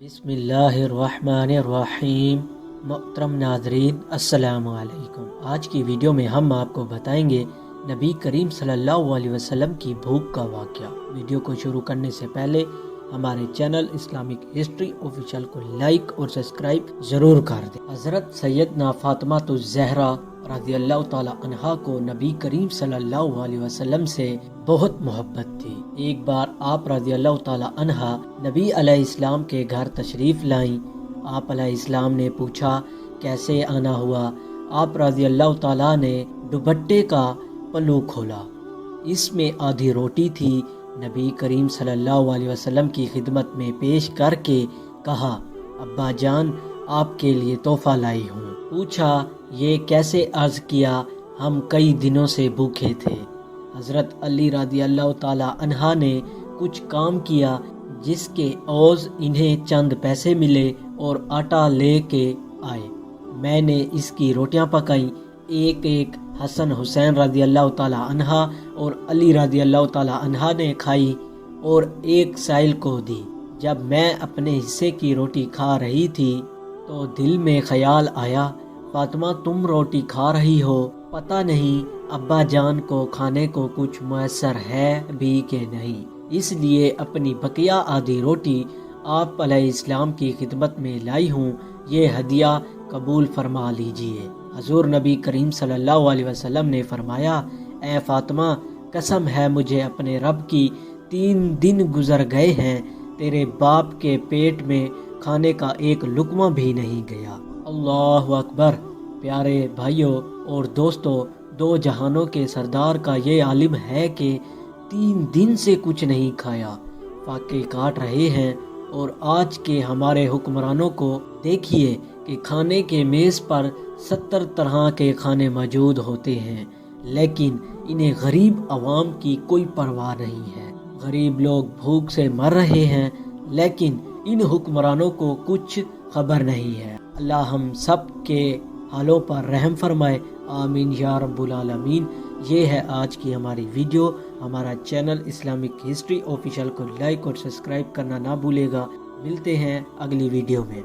बिस्मिल्लाहिर्रहमानिर्रहीम। मोहतरम नाजरीन अस्सलामुअलैकुम आज की वीडियो में हम आपको बताएँगे नबी करीम सल्लल्लाहु अलैहि वसल्लम की भूख का वाक़ वीडियो को शुरू करने से पहले हमारे चैनल इस्लामिक हिस्ट्री ऑफिशियल को लाइक और सब्सक्राइब ज़रूर कर दें। हज़रत सैदना फातमा तो जहरा रज़ी अल्लाह को नबी करीम वसल्लम से बहुत मोहब्बत थी। एक बार आप रज़ी अल्लाह तहा नबी इस्लाम के घर तशरीफ़ लाई। आप इस्लाम ने पूछा, कैसे आना हुआ? आप रज़ी अल्लाह तला ने दुबट्टे का पल्लू खोला। इसमें आधी रोटी थी। नबी करीम सल्लल्लाहु अलैहि वसल्लम की खिदमत में पेश करके कहा अब्बा जान आपके लिए तोहफा लाई हूँ। पूछा, ये कैसे अर्ज़ किया? हम कई दिनों से भूखे थे। हज़रत अली रदी अल्लाह तहा ने कुछ काम किया, जिसके ओज इन्हें चंद पैसे मिले और आटा ले के आए। मैंने इसकी रोटियाँ पकाई। एक एक हसन हुसैन रदी अल्लाह तहा और अली रदी अल्लाह तहा ने खाई और एक साइल को दी। जब मैं अपने हिस्से की रोटी खा रही थी तो दिल में ख्याल आया, फातिमा तुम रोटी खा रही हो। पता नहीं अब्बा जान को खाने को कुछ मैसर है भी के नहीं। इसलिए अपनी बकिया आधी रोटी आप इस्लाम की खिदमत में लाई हूँ, ये हदिया कबूल फरमा लीजिए। हजूर नबी करीम सल्लल्लाहु अलैहि वसल्लम ने फरमाया, ए फातिमा, कसम है मुझे अपने रब की, तीन दिन गुजर गए हैं, तेरे बाप के पेट में खाने का एक लुकमा भी नहीं गया। अल्लाह अकबर। प्यारे भाइयों और दोस्तों, दो जहानों के सरदार का ये आलिम है कि तीन दिन से कुछ नहीं खाया। फाके काट रहे हैं और आज के हमारे हुक्मरानों को देखिए कि खाने के मेज़ पर सत्तर तरह के खाने मौजूद होते हैं, लेकिन इन्हें गरीब आवाम की कोई परवाह नहीं है। गरीब लोग भूख से मर रहे हैं, लेकिन इन हुक्मरानों को कुछ खबर नहीं है। अल्लाह हम सब के हालों पर रहम फरमाए। आमीन या रब्बुल आलमीन। ये है आज की हमारी वीडियो। हमारा चैनल इस्लामिक हिस्ट्री ऑफिशियल को लाइक और सब्सक्राइब करना ना भूलेगा। मिलते हैं अगली वीडियो में।